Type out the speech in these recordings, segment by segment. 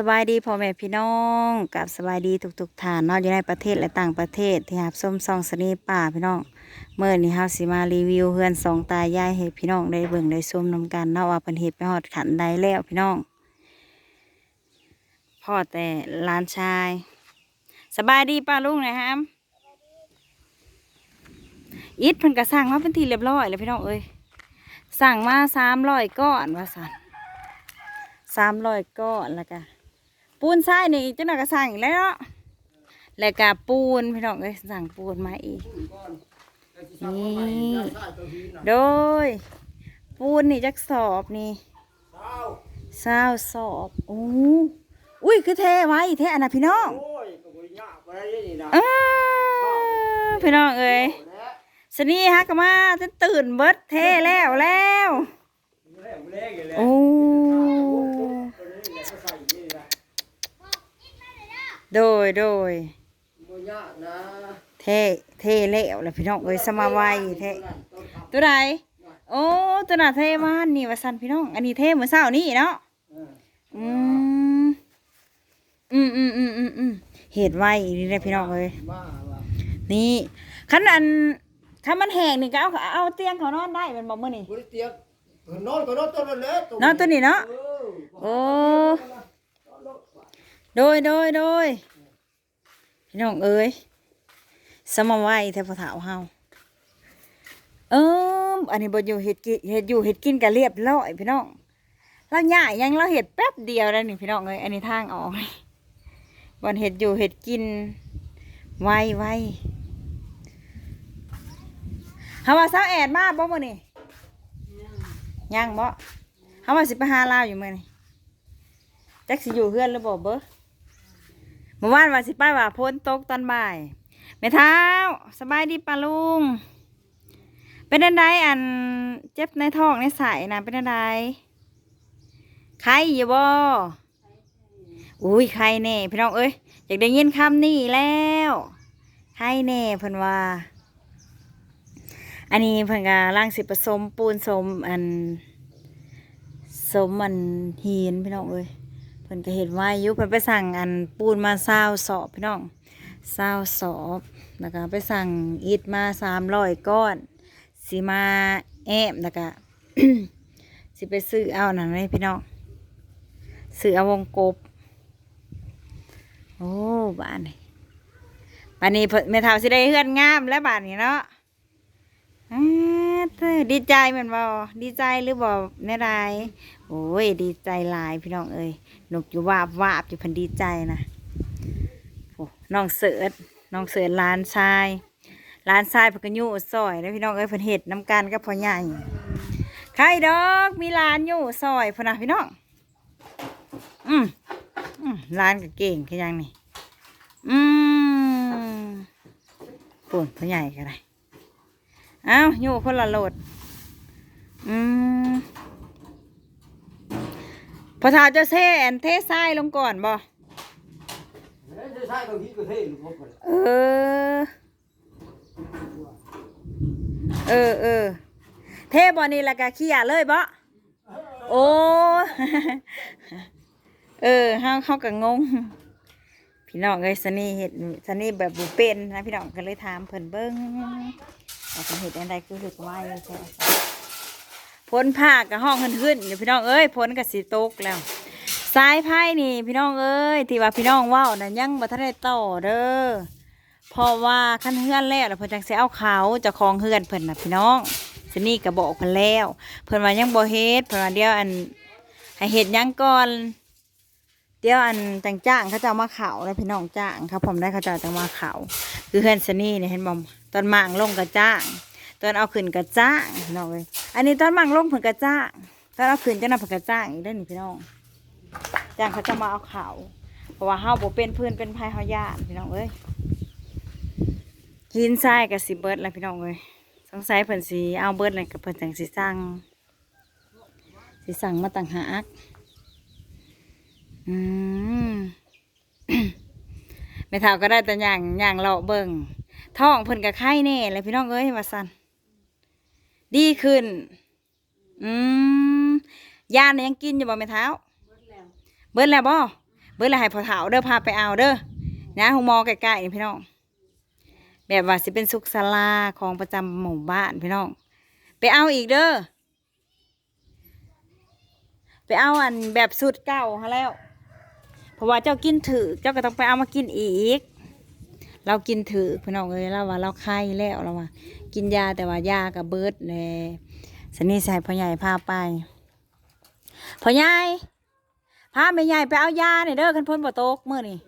สบายดีพ่อแม่พี่น้องกับสบายดีทุกๆท่านเนอกอยู่ในประเทศและต่างประเทศที่หับส้มซองสนีป่าพี่น้องเมื่อนี้เฮาสิมารีวิวเฮือนสองตายายให้พี่น้องได้เบิ่งได้ชมนำกันเนาะว่าเป็นเฮ็ดไปฮอดขันใดแล้วพี่น้องพ่อแต่หลานชาย สบายดีป้าลุงนะฮะอิดเพิ่นก็สั่งมาเป็นทีเรียบร้อยแล้วพี่น้องเอ้ยสั่งมาสามร้อยก้อนว่าสั่นสามร้อยก้อนแล้วก็ ปูนทรายนี่เจ้าหน้าก็สั่งอีกแล้วเนาะแล้วก็ปูนพี่น้องเอ้ยสั่งปูนมาอีก นี่ โดย ปูนนี่จักสอบนี่เศร้าสอบโอ้อุ้ยคือเทไว้เทอันน่ะพี่น้องโอ้ยก็บ่ยากไปได้นี่นะอ้าพี่น้องเอ้ยสนี่ฮะก็มาจนตื่นเบิดเทแล้วแล้วแรงแรงอยู่แล้วโอ้ ก็ใส่นี่นะ โดยโดยบ่ยากนะเทเทแล้วแล้วพี่น้องเอ้ยสมาไวเทตัวใดโอ้ตัวน่ะเทวานนี่ว่าสันพี่น้อง อันนี้เทเมื่อเช้านี่เนาะอืมอืมอืมอืมอืมอืมเหตุไว้นี่เลยพี่น้องเลยมาว่านี่ขันอันขันมันแห้งนี่ก็เอาเอาเตียงเขานอนได้เป็นบ่มื้อนี่บ่ได้เตียงนอนก็นอนตัวนั้นแหละนอนตัวนี้เนาะเออโอ้ โดยโดยโดยพี่น้องเอ้ยสมาไว้แทบพเถาเฮาเอิมอันนี้บ่อยู่เฮ็ดกิเฮ็ดอยู่เฮ็ดกินก็เรียบร้อยพี่น้องเราย่ายยังเราเฮ็ดแป๊บเดียวแล้วนี่พี่น้องเอ้ยอันนี้ทางออกบ่เฮ็ดอยู่เฮ็ดกินไวไวเฮาว่าสาวแอดมาบ่มื้อนี้ยังบ่เฮาว่าสิไปหาลาวอยู่มื้อนี้จักสิอยู่เฮือนหรือบ่เบ้อเมื่อวานว่าสิไปว่าพ้นตกตอนบ่ายแม่เท้าสบายดีปะลุง เป็นอันใดอันเจ็บในท้องในสายนะเป็นอันใดไข้อยู่บ่อุ้ยไข้แน่พี่น้องเอ้ยอยากได้ยินคำนี้แล้วไข้แน่เพิ่นว่า อันนี้เพิ่นก็ร่างสิผสมปูนสมอันสมอันหินพี่น้องเอ้ย เพิ่นก็เห็นว่าอยุเพิ่นไปสั่งอันปูนมาซาวสอบพี่น้องซาวสอบแล้วก็ไปสั่งอิฐมาสามร้อยก้อนสิมาแอมแล้วก็สิไปซื้อเอาหนังเลยพี่น้องซื้อเอาวงกบโอ้บ้านนี่บ้านนี้เพิ่นแม่เฒ่าสิได้เฮือนงามแล้วบ้านนี้เนาะอ้าเต้อดีใจแมันบ่ดีใจหรือบ่แน่ใด โอ้ยดีใจลายพี่น้องเอ้ยนกอยู่วาบวาบอยู่พันดีใจนะโอ้น้องเสิร์ชน้องเสิร์ชร้านชายร้านชายพิ่นก็อยู่ซอยแล้วพี่น้องเอ้ยพิ่นเฮ็ดน้ำกันกับพ่อใหญ่ใครดอกมีร้านอยู่ซอยพนะพี่น้องอืมอืมร้านก็เก่งแคือหยังนี่อืมปุ่นพอใหญ่ก็ได้อ้าวอยู่คนละโหลดอืม อเท้าจะเซ่อันเททรายลงก่อนบ่เออ เออเออเทบ่นี่แล้วก็ขี้ยาเลยบ่โอ้เออเฮาเฮาก็งง พี่น้องเอ้ยสนี่เฮ็ดสนี่แบบบ่เป็นนะพี่น้องก็เลยถามเพิ่นเบิ่งว่าเพิ่นเฮ็ดอันใดคือเฮ็ดไว้แท้ พ้นผ้ากับห้องขึ้นๆอยู่พี่น้องเอ้ยพ้นก็สิตกแล้วสายไพ่นี่ พี่น้องเอ้ยที่ว่าพี่น้องว้านั่นยังบ่ทันได้ต่อเด้อเพราะว่าคันเฮือนแล้วเพิ่นจังสิเอาเขาจ้าของเฮือนเพิ่นนะพี่น้องสนี่ก็บอกเพิ่นแล้ว เพิ่นว่ายังบ่เฮ็ดเพิ่นว่าเดี๋ยวอันให้เฮ็ดยังก่อนเดี๋ยวอันจังจ้างเขาจะมาเขาแล้วพี่น้องจ้างครับผมได้เขาจะเอามาเขาคือเฮือนสนี่เนี่ยเห็นบ่ตอนมั่งลงก็จ้าง ตอนเอาขึ้นก็จ้างพี่น้องเอ้ย อันนี้ตอนมังลงเพิ่นก็จ้างตอนเอาขึ้นจังนั้นเพิ่นก็จ้างอีกเด้อนี่พี่น้องจ้างเขาจะมาเอาเขาเพราะว่าเฮาบ่เป็นพื่อนเป็นภัยเฮาญาติพี่น้องเอ้ยหินทรายกับสิเบิร์ดแล้วพี่น้องเอ้ยสงสัยเพิ่นสิเอาเบิร์ดเลยกับเพิ่นจังสิสั่งสิสั่งมาต่างหากอืมแม่เฒ่าก็ได้แต่อย่างอย่างเลาะเบิ่งท้องเพิ่นก็ไข้แน่เลยพี่น้องเอ้ยว่าซั่น ดีขึ้น อืมยาน่ยังกินอยู่บ่แม่เฒ่าเบิดแล้วบ่ เบิ่งและให้พอเฒ่าเด้อพาไปเอาเด้อ นะหูมอใกล้ๆนี่พี่น้อง แบบว่าสิเป็นสุขศาลาของประจำหมู่บ้านพี่น้อง ไปเอาอีกเด้อ ไปเอาอันแบบสุดเก่าฮะแล้ว เพราะว่าเจ้ากินถือเจ้าก็ต้องไปเอามากินอีก เรากินถือพี่น้องเลยเราว่าเราไข้แล้วเราว่ากินยาแต่ว่ายากับเบิร์ดเลยสนี่ใส่พ่อใหญ่พาไปพ่อใหญ่พาแม่ใหญ่ไปเอายาเนี่ยเด้อคันพ้นบ่ตกมื้อนี่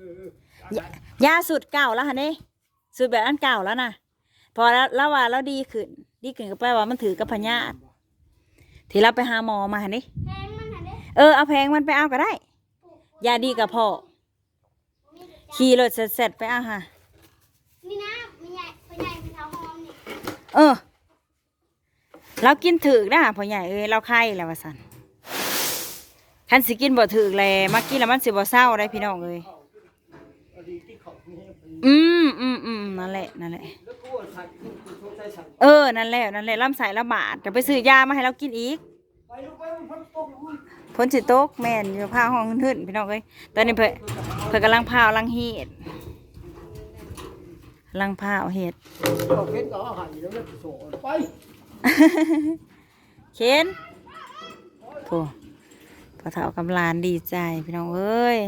ยายาสุดเก่าแล้วฮะนี่สุดแบบอันเก่าแล้วนะพอแล้วแล้วว่าเราดีขึ้นดีขึ้นก็แปลว่ามันถือกับพญาธิที่เราไปหาหมอมาฮะนี่แพงมันหาได้เออเอาแพงมันไปเอาก็ได้ยาดีกับพ่อขี่รถเสร็จๆไปเอาฮะ นี่นะไม่ใหญ่ไม่ใหญ่ เออ เรากินถือกนะพ่อใหญ่เอ้ยเราไข้แล้วว่าสันคันสิกินบ่ถือกเลยมากินแล้วมันสิบ่เศร้าได้พี่น้องเอ้ยอืมอืมอืมนั่นแหละนั่นแหละเออนั่นแหละนั่นแหละลำไส้ละบาดจะไปซื้อยามาให้เรากินอีกพ้นตกลูกพ้นสิตกแม่นอยู่ผ้าห้องขึ้นพี่น้องเอ้ยตอนนี้เพิ่นเพิ่นกำลังพาวลังเฮ็ด ลังพาวเฮ็ดเราเข็นกับอาหารแล้วเนี่ยโสดไปเข็นโถพอเฒ่ากำลานดีใจพี่น้องเอ้ย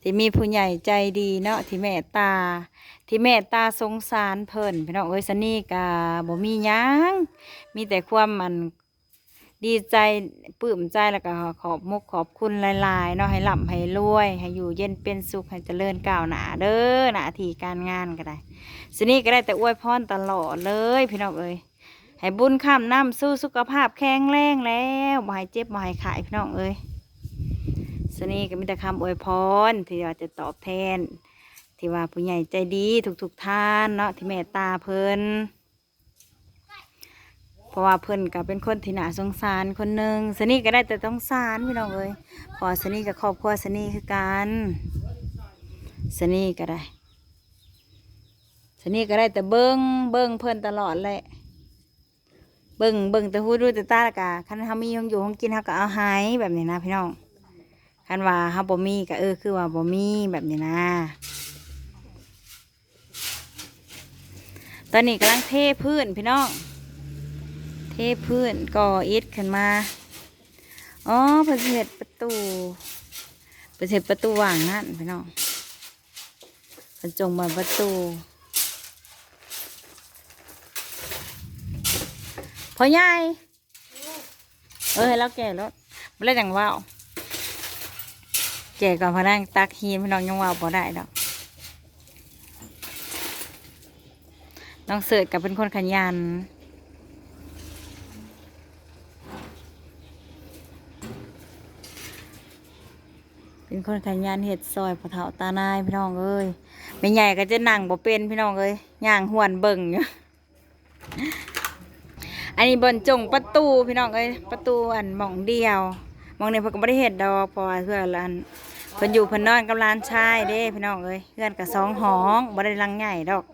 ที่มีผู้ใหญ่ใจดีเนาะที่แม่ตา ที่แม่ตาสงสารเพิ่นพี่น้องเอ้ยสนี่กาบ่มีหยังมีแต่ความมัน ดีใจปลื้มใจแล้วก็ขอบมุกขอบคุณหลายๆเนาะให้ร่ำให้รวย ให้อยู่เย็นเป็นสุขให้เจริญก้าวหน้าเด้อหน้าที่การงานก็ได้สนี่ก็ได้แต่อวยพรตลอดเลย พี่น้องเอ้ยให้บุญข้ามน้ำสู้สุขภาพแข็งแรงแล้วบ่ให้เจ็บบ่ให้ขายพี่น้องเอ้ยสนี่ก็มีแต่คำอวยพรที่ว่าจะตอบแทน ที่ว่าผู้ใหญ่ใจดีทุกๆทท่านเนาะที่เมตตาเพิ่น เพราะว่าเพิ่อนก็เป็นคนที่น่าสงสารคนหนึ่งสนี่ก็ได้แต่ต้องสารพี่น้องเอ้ยพอสนี่กับครอบครัวสนี่คือกันสนี่ก็ได้สนี่ก็ได้แต่เบิ้งเบิ้งเพิ่อนตลอดแหละเบิ่งเบิ่งแต่หูดูแต่ตาละกะคันเฮามีของอยู่ของกินเฮาก็เอาให้แบบนี้นะพี่น้องคันว่าเฮาบ่มีก็เออคือว่าบ่มีแบบนี้นะตอนนี้กำลังเทพื้นพี่น้อง เทพื้นก่ออิฐขึ้นมา อ๋อเพิ่นสิเฮ็ดประตูเพิ่นสิเฮ็ดประตูว่างนั่นพี่น้องเพิ่นจงบานประตูพ่อใหญ่เออให้เราแก่รถไม่ได้จังว่าวแก่ก่อนพนังตักฮีพี่น้องยังว่าวพอได้ดอกน้องเสิร์ตกับเป็นคนขยัน เป็นคนขยันเห็ดซอยพอเฒ่าตานายพี่น้องเอ้ยไม่ใหญ่ก็จะนั่งบ่เป็นพี่น้องเอ้ยย่างหวนเบิ่งอยู่อันนี้บนจงประตูพี่น้องเอ้ยประตูอันมองเดียวมองนี้เพิ่นก็บ่ได้เฮ็ดดอกเพราะว่าเพื่อนอันเพิ่นอยู่เพิ่นนอนกับหลานชายเด้พี่น้องเอ้ยเพื่อนก็สองห้องบ่ได้ลังใหญ่ดอก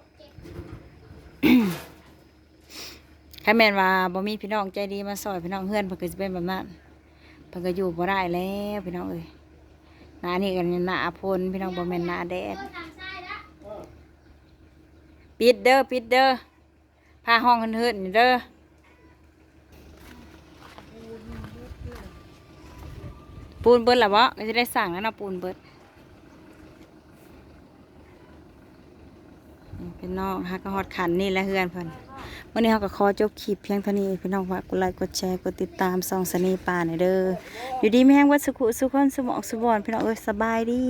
ใครแม่นว่าบ่มีพี่น้องใจดีมาซอยพี่น้องเฮือนเพิ่นก็สิเป็นแบบนั้นเพิ่นก็อยู่บ่ได้แล้วพี่น้องเอ้ย หน้านี่กันหน้าพลพี่น้องบ่แม่นหน้าแดดปิดเด้อปิดเด้อพาห้องเฮือนๆนี่เด้อปูนเบิดล่ะบ่ก็จะได้สั่งแล้วนะปูนเบิดนี่พี่น้องฮักก็ฮอดขันนี่แหละเฮือนเพิ่น วันนี้เราก็ขอจบคลิปเพียงเท่านี้พี่น้องฝากกดไลค์กดแชร์กดติดตามซองสนีป่าหน่อยเด้ออยู่ดีมีแห้งวัดสุขุสุขคนสมองสุบอนพี่น้องเอ้ยสบายดี